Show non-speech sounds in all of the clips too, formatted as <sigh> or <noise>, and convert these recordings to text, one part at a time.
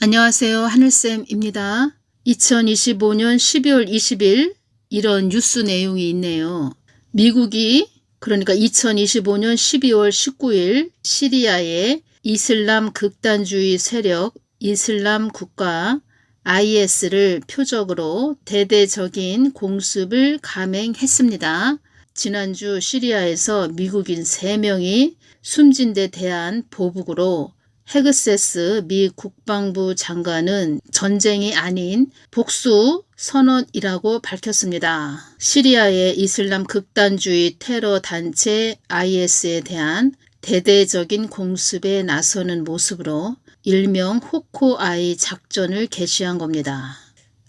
안녕하세요. 하늘쌤입니다. 2025년 12월 20일 이런 뉴스 내용이 있네요. 미국이 그러니까 2025년 12월 19일 시리아의 이슬람 극단주의 세력 이슬람 국가 IS를 표적으로 대대적인 공습을 감행했습니다. 지난주 시리아에서 미국인 3명이 숨진 데 대한 보복으로 헤그세스 미 국방부 장관은 전쟁이 아닌 복수 선언이라고 밝혔습니다. 시리아의 이슬람 극단주의 테러 단체 IS에 대한 대대적인 공습에 나서는 모습으로 일명 호코아이 작전을 개시한 겁니다.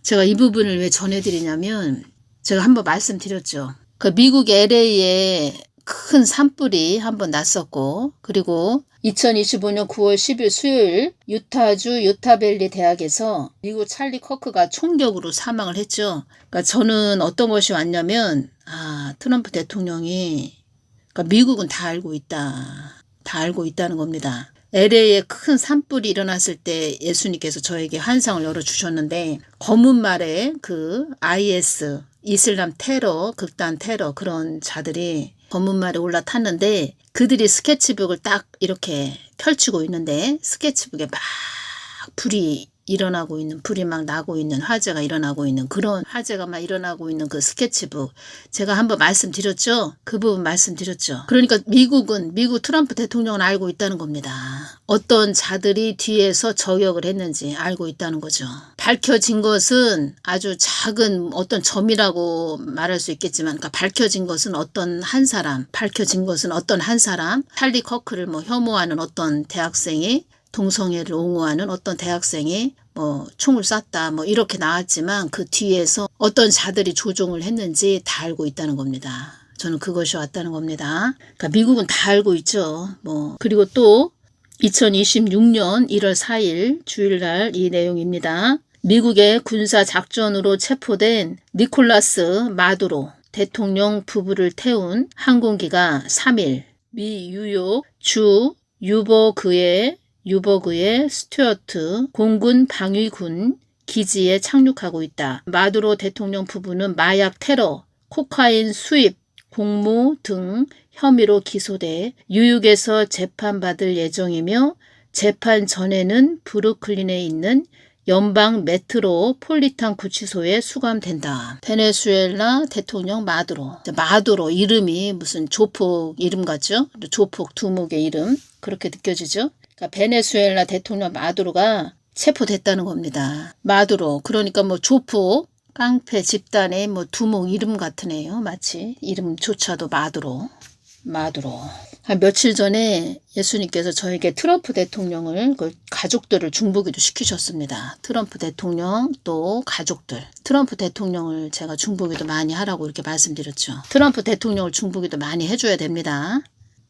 제가 이 부분을 왜 전해드리냐면 제가 한번 말씀드렸죠. 그 미국 LA에 큰 산불이 한번 났었고 그리고 2025년 9월 10일 수요일 유타주 유타밸리 대학에서 미국 찰리 커크가 총격으로 사망을 했죠. 그러니까 저는 어떤 것이 왔냐면 아 트럼프 대통령이 그러니까 미국은 다 알고 있다. 다 알고 있다는 겁니다. LA에 큰 산불이 일어났을 때 예수님께서 저에게 환상을 열어주셨는데 검은 말에 그 IS 이슬람 테러 극단 테러 그런 자들이 검은 말에 올라탔는데 그들이 스케치북을 딱 이렇게 펼치고 있는데 스케치북에 막 불이 일어나고 있는 불이 막 나고 있는 화재가 일어나고 있는 그런 화재가 막 일어나고 있는 그 스케치북. 제가 한번 말씀드렸죠? 그 부분 말씀드렸죠? 그러니까 미국은 미국 트럼프 대통령은 알고 있다는 겁니다. 어떤 자들이 뒤에서 저격을 했는지 알고 있다는 거죠 밝혀진 것은 아주 작은 어떤 점이라고 말할 수 있겠지만 그러니까 밝혀진 것은 어떤 한 사람 밝혀진 것은 어떤 한 사람 찰리 커크를 뭐 혐오하는 어떤 대학생이 동성애를 옹호하는 어떤 대학생이 뭐 총을 쐈다 뭐 이렇게 나왔지만 그 뒤에서 어떤 자들이 조종을 했는지 다 알고 있다는 겁니다. 저는 그것이 왔다는 겁니다. 그러니까 미국은 다 알고 있죠. 뭐 그리고 또 2026년 1월 4일 주일날 이 내용입니다. 미국의 군사 작전으로 체포된 니콜라스 마두로 대통령 부부를 태운 항공기가 3일 미 뉴욕 주 유버그의 유버그의 스튜어트 공군 방위군 기지에 착륙하고 있다. 마두로 대통령 부부는 마약 테러, 코카인 수입, 공모 등 혐의로 기소돼 뉴욕에서 재판받을 예정이며 재판 전에는 브루클린에 있는 연방 메트로 폴리탄 구치소에 수감된다. 베네수엘라 대통령 마두로. 마두로 이름이 무슨 조폭 이름 같죠? 조폭 두목의 이름. 그렇게 느껴지죠? 그러니까 베네수엘라 대통령 마두로가 체포됐다는 겁니다. 마두로 그러니까 뭐 조폭 깡패 집단의 뭐 두목 이름 같은 애요. 마치 이름조차도 마두로 마두로 한 며칠 전에 예수님께서 저에게 트럼프 대통령을 그 가족들을 중보기도 시키셨습니다. 트럼프 대통령 또 가족들 트럼프 대통령을 제가 중보기도 많이 하라고 이렇게 말씀드렸죠. 트럼프 대통령을 중보기도 많이 해줘야 됩니다.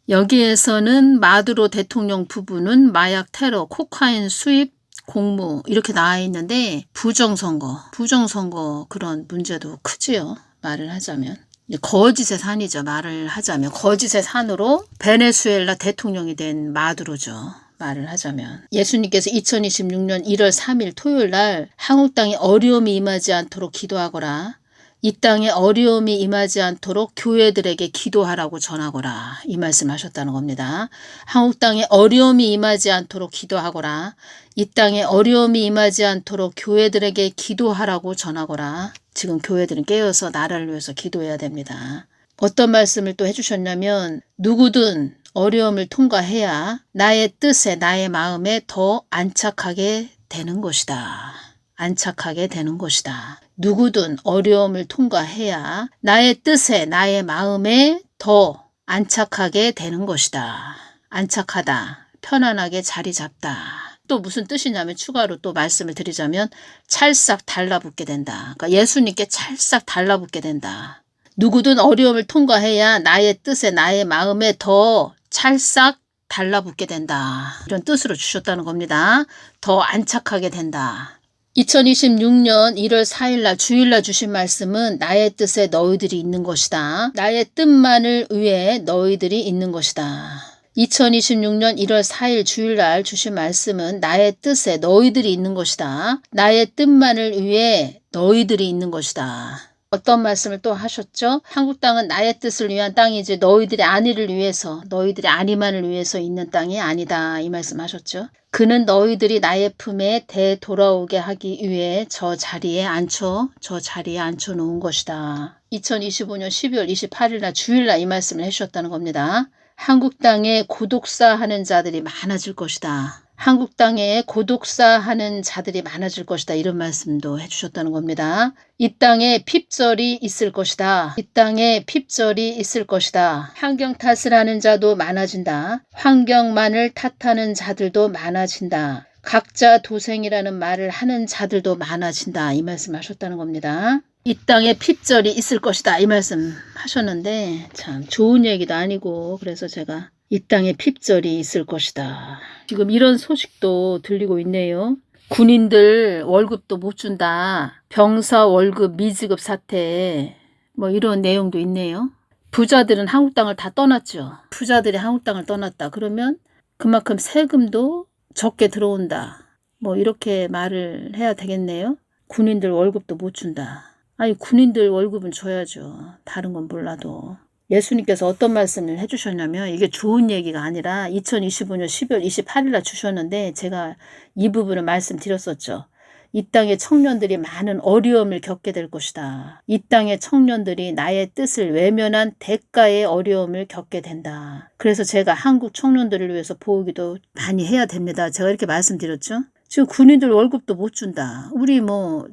여기에서는 마두로 대통령 부부는 마약 테러, 코카인 수입, 공무 이렇게 나와 있는데 부정선거, 부정선거 그런 문제도 크지요. 말을 하자면. 거짓의 산이죠. 말을 하자면. 거짓의 산으로 베네수엘라 대통령이 된 마두로죠. 말을 하자면 예수님께서 2026년 1월 3일 토요일 날 한국 땅에 어려움이 임하지 않도록 기도하거라. 이 땅에 어려움이 임하지 않도록 교회들에게 기도하라고 전하거라. 이 말씀 하셨다는 겁니다. 한국 땅에 어려움이 임하지 않도록 기도하거라. 이 땅에 어려움이 임하지 않도록 교회들에게 기도하라고 전하거라. 지금 교회들은 깨어서 나라를 위해서 기도해야 됩니다. 어떤 말씀을 또 해주셨냐면 누구든 어려움을 통과해야 나의 뜻에 나의 마음에 더 안착하게 되는 것이다. 안착하게 되는 것이다. 누구든 어려움을 통과해야 나의 뜻에 나의 마음에 더 안착하게 되는 것이다. 안착하다. 편안하게 자리 잡다. 또 무슨 뜻이냐면 추가로 또 말씀을 드리자면 찰싹 달라붙게 된다. 그러니까 예수님께 찰싹 달라붙게 된다. 누구든 어려움을 통과해야 나의 뜻에 나의 마음에 더 찰싹 달라붙게 된다. 이런 뜻으로 주셨다는 겁니다. 더 안착하게 된다. 2026년 1월 4일날 주일날 주신 말씀은 나의 뜻에 너희들이 있는 것이다. 나의 뜻만을 위해 너희들이 있는 것이다. 2026년 1월 4일 주일날 주신 말씀은 나의 뜻에 너희들이 있는 것이다. 나의 뜻만을 위해 너희들이 있는 것이다. 어떤 말씀을 또 하셨죠? 한국 땅은 나의 뜻을 위한 땅이지 너희들의 안위를 위해서 너희들의 안위만을 위해서 있는 땅이 아니다. 이 말씀 하셨죠? 그는 너희들이 나의 품에 되돌아오게 하기 위해 저 자리에 앉혀 저 자리에 앉혀 놓은 것이다. 2025년 12월 28일 날 주일 날 이 말씀을 해주셨다는 겁니다. 한국 땅에 고독사 하는 자들이 많아질 것이다. 한국 땅에 고독사 하는 자들이 많아질 것이다. 이런 말씀도 해주셨다는 겁니다. 이 땅에 핍절이 있을 것이다. 이 땅에 핍절이 있을 것이다. 환경 탓을 하는 자도 많아진다. 환경만을 탓하는 자들도 많아진다. 각자 도생이라는 말을 하는 자들도 많아진다. 이 말씀 하셨다는 겁니다. 이 땅에 핍절이 있을 것이다. 이 말씀 하셨는데 참 좋은 얘기도 아니고 그래서 제가 이 땅에 핍절이 있을 것이다. 지금 이런 소식도 들리고 있네요. 군인들 월급도 못 준다. 병사 월급 미지급 사태. 뭐 이런 내용도 있네요. 부자들은 한국 땅을 다 떠났죠. 부자들이 한국 땅을 떠났다. 그러면 그만큼 세금도 적게 들어온다. 뭐 이렇게 말을 해야 되겠네요. 군인들 월급도 못 준다. 아니 군인들 월급은 줘야죠. 다른 건 몰라도. 예수님께서 어떤 말씀을 해주셨냐면 이게 좋은 얘기가 아니라 2025년 12월 28일 날 주셨는데 제가 이 부분을 말씀드렸었죠. 이 땅의 청년들이 많은 어려움을 겪게 될 것이다. 이 땅의 청년들이 나의 뜻을 외면한 대가의 어려움을 겪게 된다. 그래서 제가 한국 청년들을 위해서 보호기도 많이 해야 됩니다. 제가 이렇게 말씀드렸죠. 지금 군인들 월급도 못 준다. 우리 뭐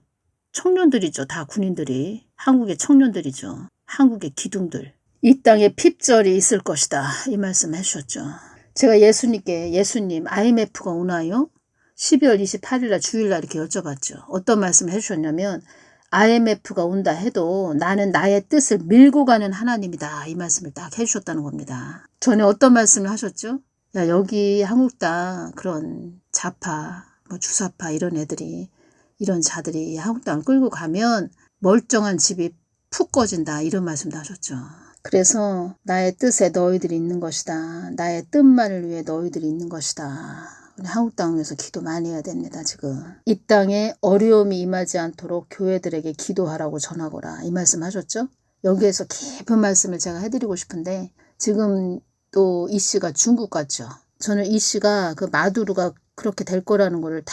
청년들이죠. 다 군인들이. 한국의 청년들이죠. 한국의 기둥들. 이 땅에 핍절이 있을 것이다. 이 말씀 해주셨죠. 제가 예수님께 예수님 IMF가 오나요? 12월 28일 날 주일 날 이렇게 여쭤봤죠. 어떤 말씀 해주셨냐면 IMF가 온다 해도 나는 나의 뜻을 밀고 가는 하나님이다. 이 말씀을 딱 해주셨다는 겁니다. 전에 어떤 말씀을 하셨죠? 야 여기 한국 땅 그런 좌파, 뭐 주사파 이런 애들이 이런 자들이 한국 땅을 끌고 가면 멀쩡한 집이 푹 꺼진다. 이런 말씀도 하셨죠. 그래서 나의 뜻에 너희들이 있는 것이다. 나의 뜻만을 위해 너희들이 있는 것이다. 우리 한국 땅 위해서 기도 많이 해야 됩니다. 지금 이 땅에 어려움이 임하지 않도록 교회들에게 기도하라고 전하거라. 이 말씀 하셨죠? 여기에서 깊은 말씀을 제가 해드리고 싶은데 지금 또 이 씨가 중국 갔죠. 저는 이 씨가 그 마두르가 그렇게 될 거라는 것을 다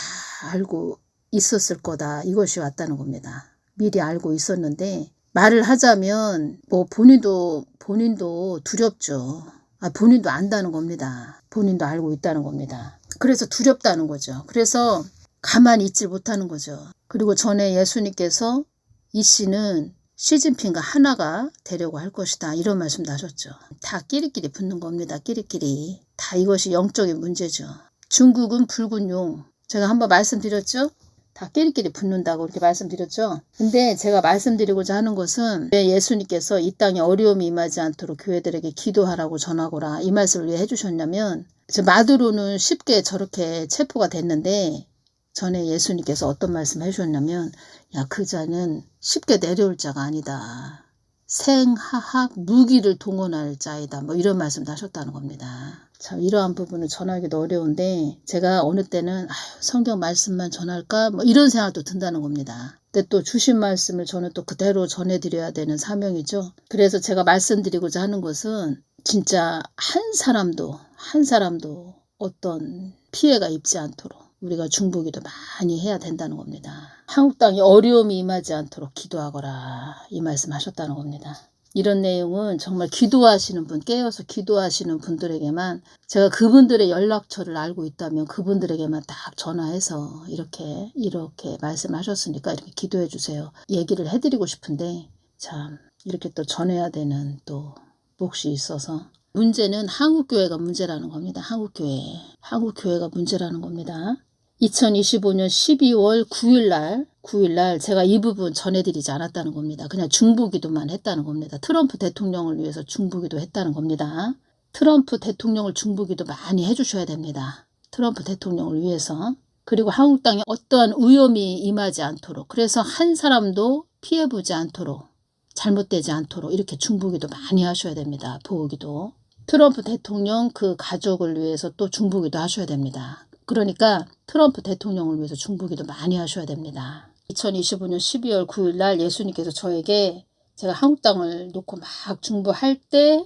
알고 있었을 거다. 이것이 왔다는 겁니다. 미리 알고 있었는데 말을 하자면 뭐 본인도 본인도 두렵죠. 아, 본인도 안다는 겁니다. 본인도 알고 있다는 겁니다. 그래서 두렵다는 거죠. 그래서 가만히 있질 못하는 거죠. 그리고 전에 예수님께서 이 씨는 시진핑과 하나가 되려고 할 것이다. 이런 말씀도 하셨죠. 다 끼리끼리 붙는 겁니다. 끼리끼리. 다 이것이 영적인 문제죠. 중국은 붉은 용. 제가 한번 말씀드렸죠. 다 끼리끼리 붙는다고 이렇게 말씀드렸죠. 근데 제가 말씀드리고자 하는 것은 왜 예수님께서 이 땅에 어려움이 임하지 않도록 교회들에게 기도하라고 전하거라 이 말씀을 왜 해주셨냐면 마두로는 쉽게 저렇게 체포가 됐는데 전에 예수님께서 어떤 말씀 해주셨냐면 야 그 자는 쉽게 내려올 자가 아니다. 생하학 무기를 동원할 자이다. 뭐 이런 말씀도 하셨다는 겁니다. 참 이러한 부분은 전하기도 어려운데 제가 어느 때는 아유, 성경 말씀만 전할까 뭐 이런 생각도 든다는 겁니다. 근데 또 주신 말씀을 저는 또 그대로 전해드려야 되는 사명이죠. 그래서 제가 말씀드리고자 하는 것은 진짜 한 사람도 한 사람도 어떤 피해가 입지 않도록 우리가 중보기도 많이 해야 된다는 겁니다. 한국 땅에 어려움이 임하지 않도록 기도하거라 이 말씀하셨다는 겁니다. 이런 내용은 정말 기도하시는 분, 깨어서 기도하시는 분들에게만 제가 그분들의 연락처를 알고 있다면 그분들에게만 딱 전화해서 이렇게, 이렇게 말씀하셨으니까 이렇게 기도해 주세요. 얘기를 해드리고 싶은데 참 이렇게 또 전해야 되는 또 몫이 있어서 문제는 한국교회가 문제라는 겁니다. 한국교회. 한국교회가 문제라는 겁니다. 2025년 12월 9일 날 9일 날 제가 이 부분 전해드리지 않았다는 겁니다. 그냥 중보기도만 했다는 겁니다. 트럼프 대통령을 위해서 중보기도 했다는 겁니다. 트럼프 대통령을 중보기도 많이 해주셔야 됩니다. 트럼프 대통령을 위해서. 그리고 한국 땅에 어떠한 위험이 임하지 않도록 그래서 한 사람도 피해보지 않도록 잘못되지 않도록 이렇게 중보기도 많이 하셔야 됩니다. 보호기도. 트럼프 대통령 그 가족을 위해서 또 중보기도 하셔야 됩니다. 그러니까 트럼프 대통령을 위해서 중보기도 많이 하셔야 됩니다. 2025년 12월 9일 날 예수님께서 저에게 제가 한국 땅을 놓고 막 중보할 때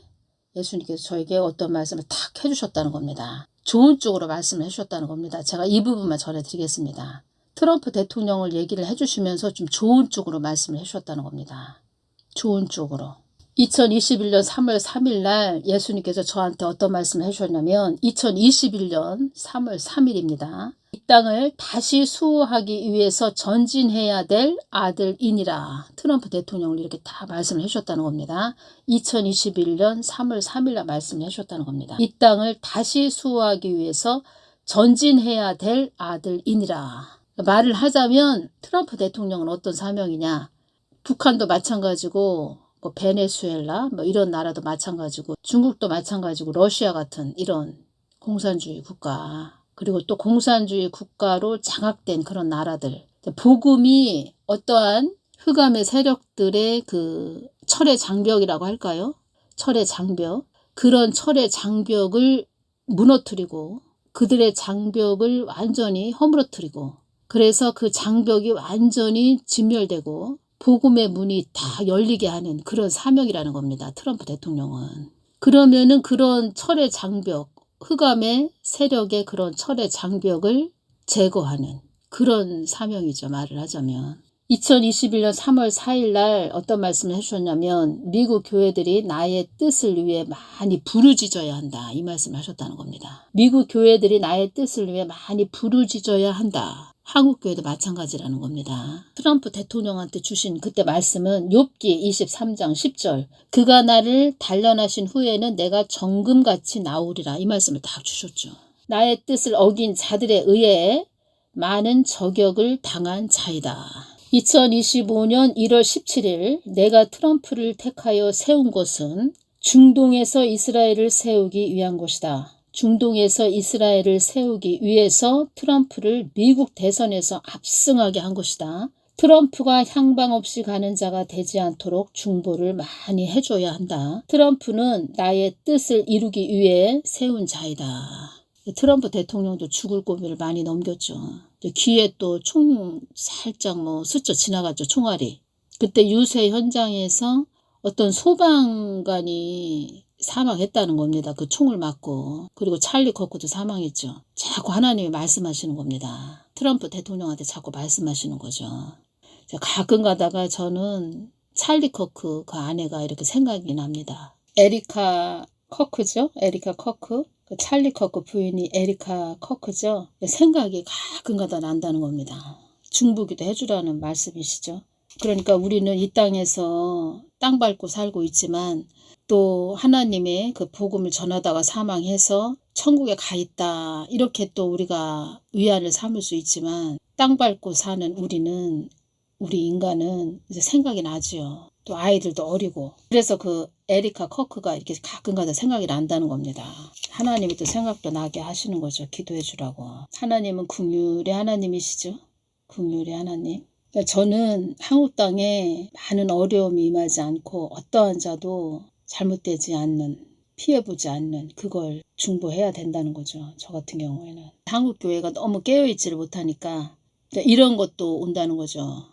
예수님께서 저에게 어떤 말씀을 탁 해주셨다는 겁니다. 좋은 쪽으로 말씀을 해주셨다는 겁니다. 제가 이 부분만 전해드리겠습니다. 트럼프 대통령을 얘기를 해주시면서 좀 좋은 쪽으로 말씀을 해주셨다는 겁니다. 좋은 쪽으로. 2021년 3월 3일 날 예수님께서 저한테 어떤 말씀을 해주셨냐면 2021년 3월 3일입니다. 이 땅을 다시 수호하기 위해서 전진해야 될 아들이니라. 트럼프 대통령을 이렇게 다 말씀을 해주셨다는 겁니다. 2021년 3월 3일 날 말씀을 해주셨다는 겁니다. 이 땅을 다시 수호하기 위해서 전진해야 될 아들이니라. 말을 하자면 트럼프 대통령은 어떤 사명이냐. 북한도 마찬가지고 뭐 베네수엘라 뭐 이런 나라도 마찬가지고 중국도 마찬가지고 러시아 같은 이런 공산주의 국가. 그리고 또 공산주의 국가로 장악된 그런 나라들. 복음이 어떠한 흑암의 세력들의 그 철의 장벽이라고 할까요? 철의 장벽. 그런 철의 장벽을 무너뜨리고 그들의 장벽을 완전히 허물어뜨리고 그래서 그 장벽이 완전히 진멸되고 복음의 문이 다 열리게 하는 그런 사명이라는 겁니다. 트럼프 대통령은. 그러면은 그런 철의 장벽, 흑암의 세력의 그런 철의 장벽을 제거하는 그런 사명이죠. 말을 하자면. 2021년 3월 4일 날 어떤 말씀을 해주셨냐면 미국 교회들이 나의 뜻을 위해 많이 부르짖어야 한다. 이 말씀을 하셨다는 겁니다. 미국 교회들이 나의 뜻을 위해 많이 부르짖어야 한다. 한국 교회도 마찬가지라는 겁니다. 트럼프 대통령한테 주신 그때 말씀은 욥기 23장 10절 그가 나를 단련하신 후에는 내가 정금같이 나오리라 이 말씀을 딱 주셨죠. 나의 뜻을 어긴 자들에 의해 많은 저격을 당한 자이다. 2025년 1월 17일 내가 트럼프를 택하여 세운 곳은 중동에서 이스라엘을 세우기 위한 곳이다. 중동에서 이스라엘을 세우기 위해서 트럼프를 미국 대선에서 압승하게 한 것이다. 트럼프가 향방 없이 가는 자가 되지 않도록 중보를 많이 해줘야 한다. 트럼프는 나의 뜻을 이루기 위해 세운 자이다. 트럼프 대통령도 죽을 고비를 많이 넘겼죠. 귀에 또 총 살짝 뭐 스쳐 지나갔죠. 총알이. 그때 유세 현장에서 어떤 소방관이 사망했다는 겁니다. 그 총을 맞고. 그리고 찰리 커크도 사망했죠. 자꾸 하나님이 말씀하시는 겁니다. 트럼프 대통령한테 자꾸 말씀하시는 거죠. 가끔 가다가 저는 찰리 커크 그 아내가 이렇게 생각이 납니다. 에리카 커크죠? 에리카 커크. 그 찰리 커크 부인이 에리카 커크죠? 생각이 가끔 가다 난다는 겁니다. 중보기도 해주라는 말씀이시죠. 그러니까 우리는 이 땅에서 땅 밟고 살고 있지만 또 하나님의 그 복음을 전하다가 사망해서 천국에 가 있다. 이렇게 또 우리가 위안을 삼을 수 있지만 땅 밟고 사는 우리는 우리 인간은 이제 생각이 나지요. 또 아이들도 어리고 그래서 그 에리카 커크가 이렇게 가끔가다 생각이 난다는 겁니다. 하나님이 또 생각도 나게 하시는 거죠. 기도해 주라고. 하나님은 궁율의 하나님이시죠. 궁율의 하나님. 그러니까 저는 한국 땅에 많은 어려움이 임하지 않고 어떠한 자도 잘못되지 않는 피해보지 않는 그걸 중보해야 된다는 거죠. 저 같은 경우에는. 한국 교회가 너무 깨어있지를 못하니까 이런 것도 온다는 거죠.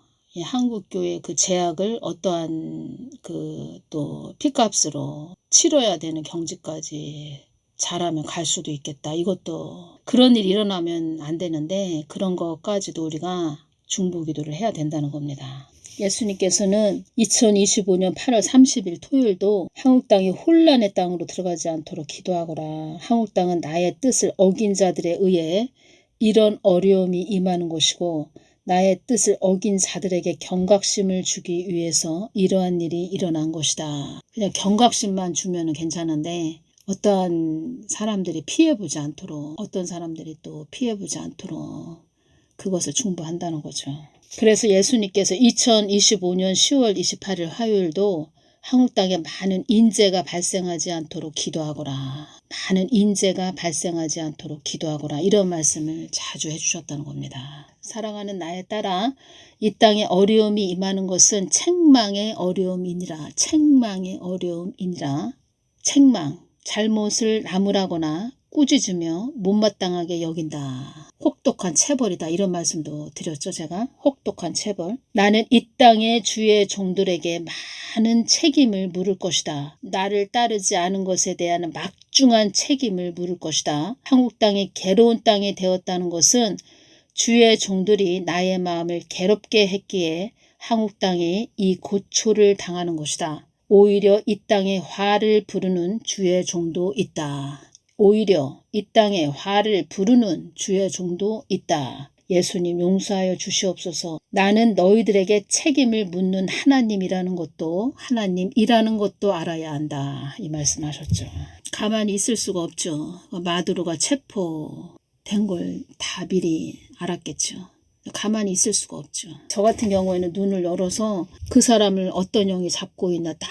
한국 교회 그 제약을 어떠한 그 또 피값으로 치러야 되는 경지까지 잘하면 갈 수도 있겠다. 이것도 그런 일이 일어나면 안 되는데 그런 것까지도 우리가 중보 기도를 해야 된다는 겁니다. 예수님께서는 2025년 8월 30일 토요일도 한국 땅이 혼란의 땅으로 들어가지 않도록 기도하거라. 한국 땅은 나의 뜻을 어긴 자들에 의해 이런 어려움이 임하는 것이고 나의 뜻을 어긴 자들에게 경각심을 주기 위해서 이러한 일이 일어난 것이다. 그냥 경각심만 주면 괜찮은데 어떠한 사람들이 피해보지 않도록 어떤 사람들이 또 피해보지 않도록 그것을 중보한다는 거죠. 그래서 예수님께서 2025년 10월 28일 화요일도 한국 땅에 많은 인재가 발생하지 않도록 기도하거라. 많은 인재가 발생하지 않도록 기도하거라. 이런 말씀을 자주 해주셨다는 겁니다. 사랑하는 나의 딸아, 이 땅에 어려움이 임하는 것은 책망의 어려움이니라. 책망의 어려움이니라. 책망. 잘못을 나무라거나 꾸짖으며 못마땅하게 여긴다. 혹독한 체벌이다. 이런 말씀도 드렸죠, 제가. 혹독한 체벌. 나는 이 땅의 주의 종들에게 많은 책임을 물을 것이다. 나를 따르지 않은 것에 대한 막중한 책임을 물을 것이다. 한국 땅이 괴로운 땅이 되었다는 것은 주의 종들이 나의 마음을 괴롭게 했기에 한국 땅이 이 고초를 당하는 것이다. 오히려 이 땅에 화를 부르는 주의 종도 있다. 오히려 이 땅에 화를 부르는 주의 종도 있다. 예수님 용서하여 주시옵소서. 나는 너희들에게 책임을 묻는 하나님이라는 것도 하나님이라는 것도 알아야 한다. 이 말씀하셨죠. 가만히 있을 수가 없죠. 마두로가 체포된 걸 다 미리 알았겠죠. 가만히 있을 수가 없죠. 저 같은 경우에는 눈을 열어서 그 사람을 어떤 영이 잡고 있나 딱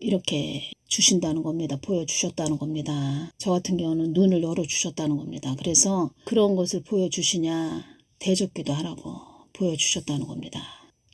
이렇게 주신다는 겁니다. 보여주셨다는 겁니다. 저 같은 경우는 눈을 열어주셨다는 겁니다. 그래서 그런 것을 보여주시냐 대접기도 하라고 보여주셨다는 겁니다.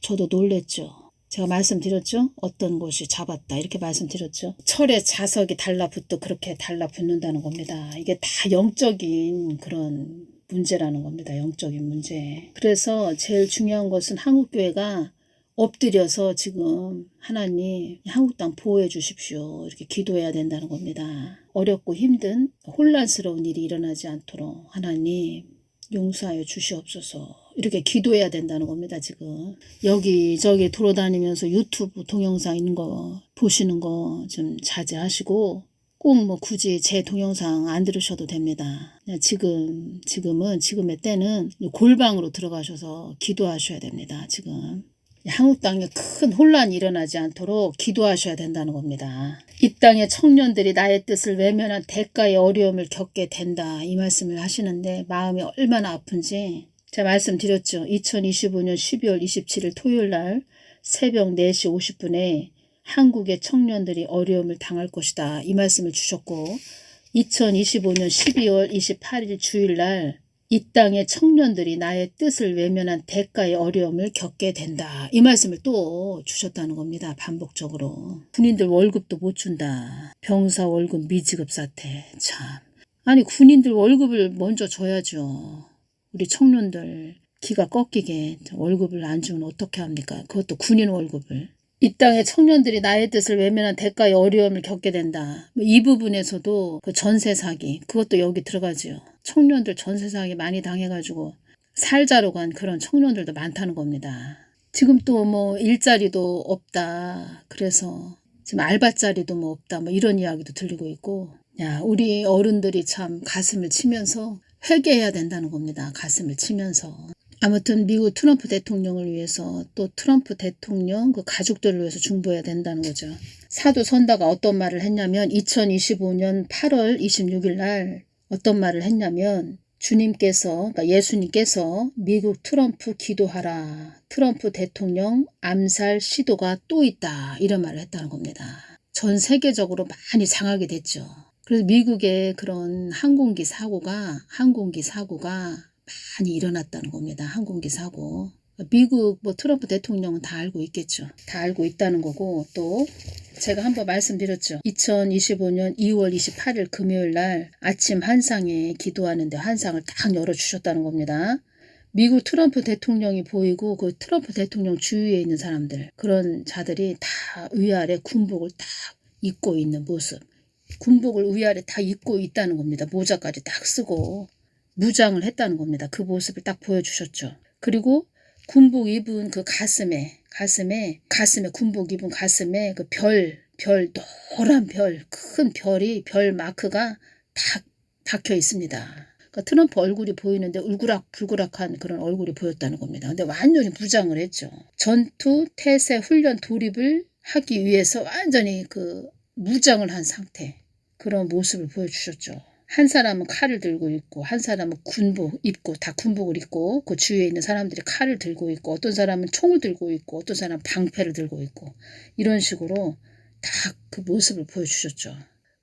저도 놀랬죠. 제가 말씀드렸죠? 어떤 곳이 잡았다. 이렇게 말씀드렸죠? 철에 자석이 달라붙도 그렇게 달라붙는다는 겁니다. 이게 다 영적인 그런 문제라는 겁니다. 영적인 문제. 그래서 제일 중요한 것은 한국교회가 엎드려서 지금 하나님 한국 땅 보호해 주십시오. 이렇게 기도해야 된다는 겁니다. 어렵고 힘든 혼란스러운 일이 일어나지 않도록 하나님 용서하여 주시옵소서. 이렇게 기도해야 된다는 겁니다, 지금. 여기저기 돌아다니면서 유튜브 동영상 있는 거 보시는 거 좀 자제하시고 꼭 뭐 굳이 제 동영상 안 들으셔도 됩니다. 지금, 지금은, 지금의 때는 골방으로 들어가셔서 기도하셔야 됩니다, 지금. 한국 땅에 큰 혼란이 일어나지 않도록 기도하셔야 된다는 겁니다. 이 땅의 청년들이 나의 뜻을 외면한 대가의 어려움을 겪게 된다. 이 말씀을 하시는데 마음이 얼마나 아픈지 제가 말씀드렸죠. 2025년 12월 27일 토요일 날 새벽 4시 50분에 한국의 청년들이 어려움을 당할 것이다. 이 말씀을 주셨고 2025년 12월 28일 주일날 이 땅의 청년들이 나의 뜻을 외면한 대가의 어려움을 겪게 된다. 이 말씀을 또 주셨다는 겁니다. 반복적으로. 군인들 월급도 못 준다. 병사 월급 미지급 사태. 참. 아니 군인들 월급을 먼저 줘야죠. 우리 청년들 기가 꺾이게 월급을 안 주면 어떻게 합니까? 그것도 군인 월급을. 이 땅의 청년들이 나의 뜻을 외면한 대가의 어려움을 겪게 된다. 뭐이 부분에서도 그 전세 사기 그것도 여기 들어가지요. 청년들 전세 사기 많이 당해가지고 살자로 간 그런 청년들도 많다는 겁니다. 지금 또 뭐 일자리도 없다. 그래서 지금 알바자리도 뭐 없다. 뭐 이런 이야기도 들리고 있고. 야, 우리 어른들이 참 가슴을 치면서 회개해야 된다는 겁니다. 가슴을 치면서. 아무튼 미국 트럼프 대통령을 위해서 또 트럼프 대통령 그 가족들을 위해서 중보해야 된다는 거죠. 사도 선다가 어떤 말을 했냐면 2025년 8월 26일 날 어떤 말을 했냐면 주님께서 그러니까 예수님께서 미국 트럼프 기도하라. 트럼프 대통령 암살 시도가 또 있다. 이런 말을 했다는 겁니다. 전 세계적으로 많이 장악이 됐죠. 그래서 미국의 그런 항공기 사고가 항공기 사고가 많이 일어났다는 겁니다. 항공기 사고. 미국 뭐 트럼프 대통령은 다 알고 있겠죠. 다 알고 있다는 거고 또 제가 한번 말씀드렸죠. 2025년 2월 28일 금요일 날 아침 한상에 기도하는데 한상을 딱 열어주셨다는 겁니다. 미국 트럼프 대통령이 보이고 그 트럼프 대통령 주위에 있는 사람들 그런 자들이 다 위아래 군복을 딱 입고 있는 모습 군복을 위아래 다 입고 있다는 겁니다. 모자까지 딱 쓰고 무장을 했다는 겁니다. 그 모습을 딱 보여주셨죠. 그리고 군복 입은 그 가슴에 가슴에 가슴에 군복 입은 가슴에 그 별, 별 노란 별, 큰 별이 별 마크가 딱 박혀 있습니다. 그러니까 트럼프 얼굴이 보이는데 울그락 불그락한 그런 얼굴이 보였다는 겁니다. 근데 완전히 무장을 했죠. 전투, 태세, 훈련, 돌입을 하기 위해서 완전히 그 무장을 한 상태 그런 모습을 보여주셨죠. 한 사람은 칼을 들고 있고 한 사람은 군복 입고 다 군복을 입고 그 주위에 있는 사람들이 칼을 들고 있고 어떤 사람은 총을 들고 있고 어떤 사람은 방패를 들고 있고 이런 식으로 다 그 모습을 보여주셨죠.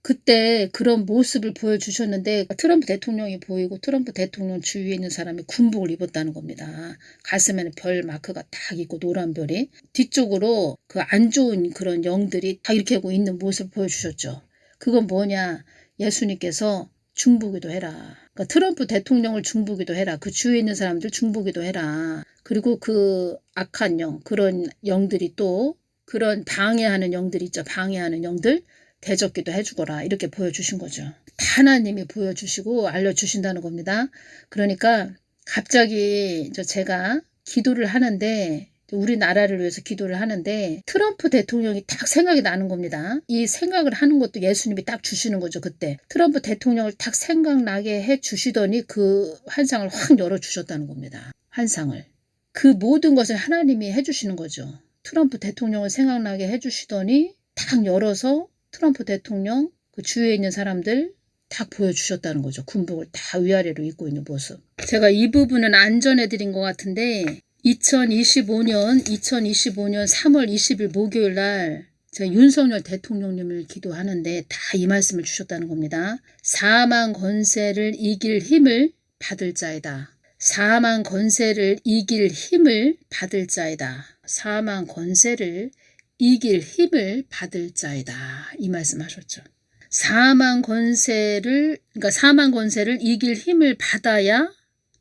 그때 그런 모습을 보여주셨는데 트럼프 대통령이 보이고 트럼프 대통령 주위에 있는 사람이 군복을 입었다는 겁니다. 가슴에는 별 마크가 딱 있고 노란 별이 뒤쪽으로 그 안 좋은 그런 영들이 다 이렇게 하고 있는 모습을 보여주셨죠. 그건 뭐냐? 예수님께서 중보기도 해라. 그러니까 트럼프 대통령을 중보기도 해라. 그 주위에 있는 사람들 중보기도 해라. 그리고 그 악한 영, 그런 영들이 또 그런 방해하는 영들 있죠. 방해하는 영들 대적기도 해주거라. 이렇게 보여주신 거죠. 하나님이 보여주시고 알려주신다는 겁니다. 그러니까 갑자기 저 제가 기도를 하는데 우리나라를 위해서 기도를 하는데 트럼프 대통령이 딱 생각이 나는 겁니다. 이 생각을 하는 것도 예수님이 딱 주시는 거죠. 그때 트럼프 대통령을 딱 생각나게 해 주시더니 그 환상을 확 열어 주셨다는 겁니다. 환상을 그 모든 것을 하나님이 해 주시는 거죠. 트럼프 대통령을 생각나게 해 주시더니 딱 열어서 트럼프 대통령 그 주위에 있는 사람들 딱 보여주셨다는 거죠. 군복을 다 위아래로 입고 있는 모습. 제가 이 부분은 안 전해드린 것 같은데 2025년 2025년 3월 20일 목요일 날 제가 윤석열 대통령님을 기도하는데 다 이 말씀을 주셨다는 겁니다. 사망 권세를 이길 힘을 받을 자이다. 사망 권세를 이길 힘을 받을 자이다. 사망 권세를 이길 힘을 받을 자이다. 이 말씀 하셨죠. 사망 권세를, 그러니까 사망 권세를 이길 힘을 받아야,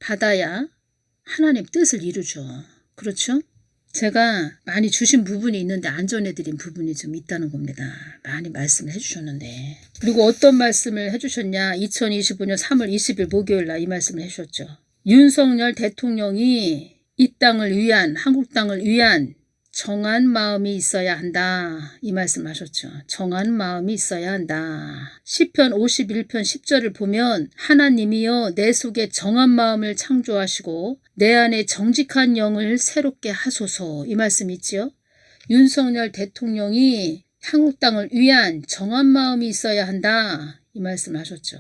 받아야 하나님 뜻을 이루죠. 그렇죠? 제가 많이 주신 부분이 있는데 안 전해드린 부분이 좀 있다는 겁니다. 많이 말씀을 해주셨는데. 그리고 어떤 말씀을 해주셨냐. 2025년 3월 20일 목요일 날 이 말씀을 해주셨죠. 윤석열 대통령이 이 땅을 위한 한국 땅을 위한 정한 마음이 있어야 한다. 이 말씀 하셨죠. 정한 마음이 있어야 한다. 시편 51편 10절을 보면 하나님이여 내 속에 정한 마음을 창조하시고 내 안에 정직한 영을 새롭게 하소서. 이 말씀 있지요. 윤석열 대통령이 한국 땅을 위한 정한 마음이 있어야 한다. 이 말씀 하셨죠.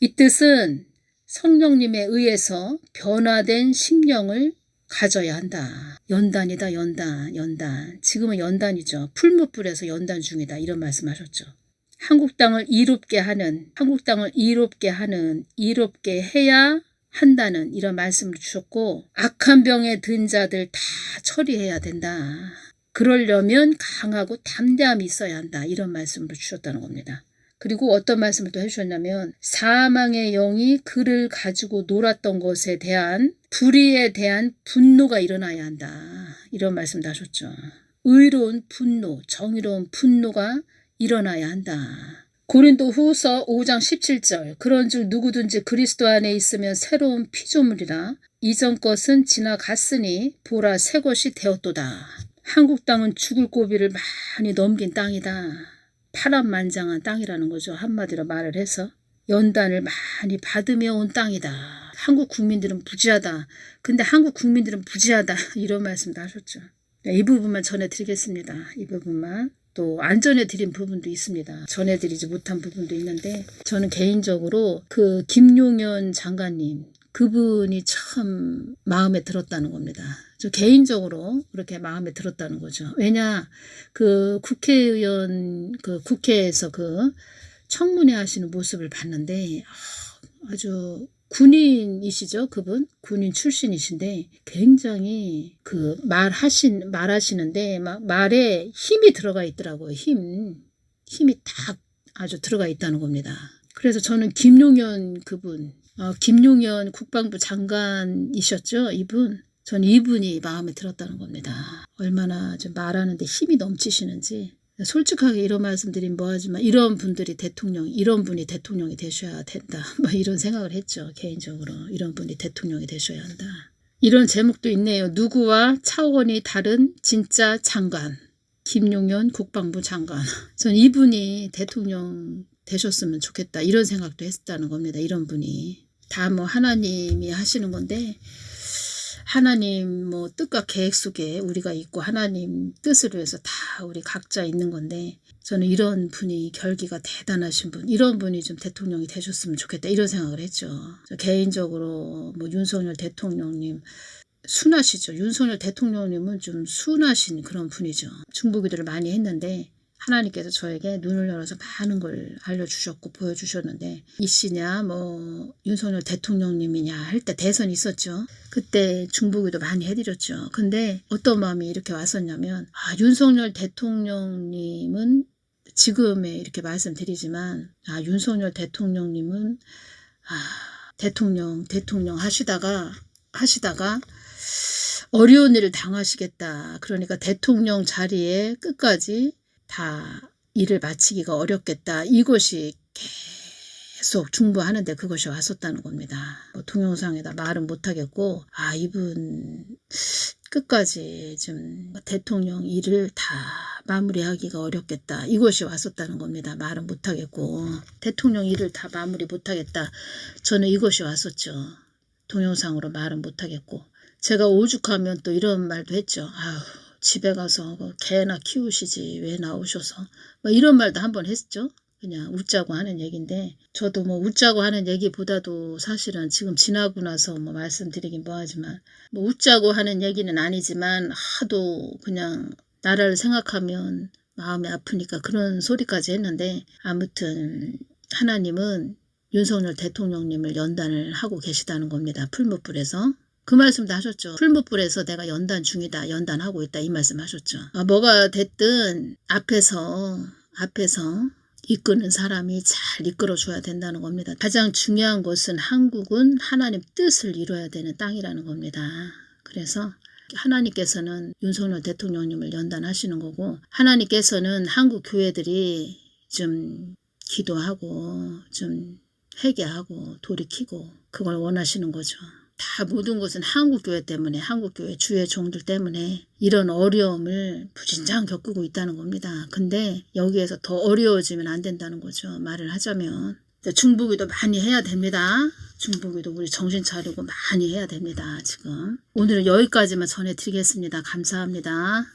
이 뜻은 성령님에 의해서 변화된 심령을 가져야 한다. 연단이다, 연단, 연단. 지금은 연단이죠. 풀무불에서 연단 중이다. 이런 말씀 하셨죠. 한국 땅을 이롭게 하는, 한국 땅을 이롭게 하는, 이롭게 해야 한다는 이런 말씀을 주셨고, 악한 병에 든 자들 다 처리해야 된다. 그러려면 강하고 담대함이 있어야 한다. 이런 말씀을 주셨다는 겁니다. 그리고 어떤 말씀을 또 해주셨냐면 사망의 영이 그를 가지고 놀았던 것에 대한 불의에 대한 분노가 일어나야 한다. 이런 말씀도 하셨죠. 의로운 분노, 정의로운 분노가 일어나야 한다. 고린도 후서 5장 17절 그런 줄 누구든지 그리스도 안에 있으면 새로운 피조물이라 이전 것은 지나갔으니 보라 새 것이 되었도다. 한국 땅은 죽을 고비를 많이 넘긴 땅이다. 파란만장한 땅이라는 거죠. 한마디로 말을 해서 연단을 많이 받으며 온 땅이다. 한국 국민들은 부지하다. 근데 한국 국민들은 부지하다. <laughs> 이런 말씀도 하셨죠. 네, 이 부분만 전해드리겠습니다. 이 부분만. 또 안 전해드린 부분도 있습니다. 전해드리지 못한 부분도 있는데 저는 개인적으로 그 김용현 장관님 그분이 참 마음에 들었다는 겁니다. 저 개인적으로 그렇게 마음에 들었다는 거죠. 왜냐, 그 국회의원, 그 국회에서 그 청문회 하시는 모습을 봤는데, 아, 아주 군인이시죠, 그분? 군인 출신이신데, 굉장히 그 말하신, 말하시는데, 막 말에 힘이 들어가 있더라고요, 힘. 힘이 딱 아주 들어가 있다는 겁니다. 그래서 저는 김용현 그분, 어, 김용현 국방부 장관이셨죠, 이분. 전 이분이 마음에 들었다는 겁니다. 얼마나 좀 말하는데 힘이 넘치시는지. 솔직하게 이런 말씀드린 뭐하지만 이런 분들이 대통령, 이런 분이 대통령이 되셔야 된다. <laughs> 뭐 이런 생각을 했죠. 개인적으로 이런 분이 대통령이 되셔야 한다. 이런 제목도 있네요. 누구와 차원이 다른 진짜 장관. 김용현 국방부 장관. <laughs> 전 이분이 대통령 되셨으면 좋겠다. 이런 생각도 했다는 겁니다. 이런 분이. 다 뭐 하나님이 하시는 건데 하나님 뭐 뜻과 계획 속에 우리가 있고 하나님 뜻을 위해서 다 우리 각자 있는 건데 저는 이런 분이 결기가 대단하신 분 이런 분이 좀 대통령이 되셨으면 좋겠다 이런 생각을 했죠. 개인적으로 뭐 윤석열 대통령님 순하시죠. 윤석열 대통령님은 좀 순하신 그런 분이죠. 중보기도를 많이 했는데 하나님께서 저에게 눈을 열어서 많은 걸 알려주셨고 보여주셨는데 이 씨냐 뭐 윤석열 대통령님이냐 할 때 대선이 있었죠. 그때 중보기도 많이 해드렸죠. 근데 어떤 마음이 이렇게 왔었냐면 아 윤석열 대통령님은 지금에 이렇게 말씀드리지만 아 윤석열 대통령님은 아 대통령 대통령 하시다가 하시다가 어려운 일을 당하시겠다. 그러니까 대통령 자리에 끝까지 다 일을 마치기가 어렵겠다. 이것이 계속 중부하는데 그것이 왔었다는 겁니다. 뭐 동영상에다 말은 못하겠고 아 이분 끝까지 좀 대통령 일을 다 마무리하기가 어렵겠다. 이것이 왔었다는 겁니다. 말은 못하겠고 대통령 일을 다 마무리 못하겠다. 저는 이것이 왔었죠. 동영상으로 말은 못하겠고 제가 오죽하면 또 이런 말도 했죠. 아유 집에 가서 그 개나 키우시지 왜 나오셔서 뭐 이런 말도 한 번 했죠. 그냥 웃자고 하는 얘기인데 저도 뭐 웃자고 하는 얘기보다도 사실은 지금 지나고 나서 뭐 말씀드리긴 뭐하지만 뭐 웃자고 하는 얘기는 아니지만 하도 그냥 나라를 생각하면 마음이 아프니까 그런 소리까지 했는데 아무튼 하나님은 윤석열 대통령님을 연단을 하고 계시다는 겁니다. 풀무불에서. 그 말씀도 하셨죠. 풀무불에서 내가 연단 중이다. 연단하고 있다. 이 말씀 하셨죠. 아, 뭐가 됐든 앞에서 앞에서 이끄는 사람이 잘 이끌어줘야 된다는 겁니다. 가장 중요한 것은 한국은 하나님 뜻을 이뤄야 되는 땅이라는 겁니다. 그래서 하나님께서는 윤석열 대통령님을 연단하시는 거고 하나님께서는 한국 교회들이 좀 기도하고 좀 회개하고 돌이키고 그걸 원하시는 거죠. 다 모든 것은 한국교회 때문에 한국교회 주의 종들 때문에 이런 어려움을 부진장 겪고 있다는 겁니다. 근데 여기에서 더 어려워지면 안 된다는 거죠. 말을 하자면 중보기도 많이 해야 됩니다. 중보기도 우리 정신 차리고 많이 해야 됩니다. 지금 오늘은 여기까지만 전해드리겠습니다. 감사합니다.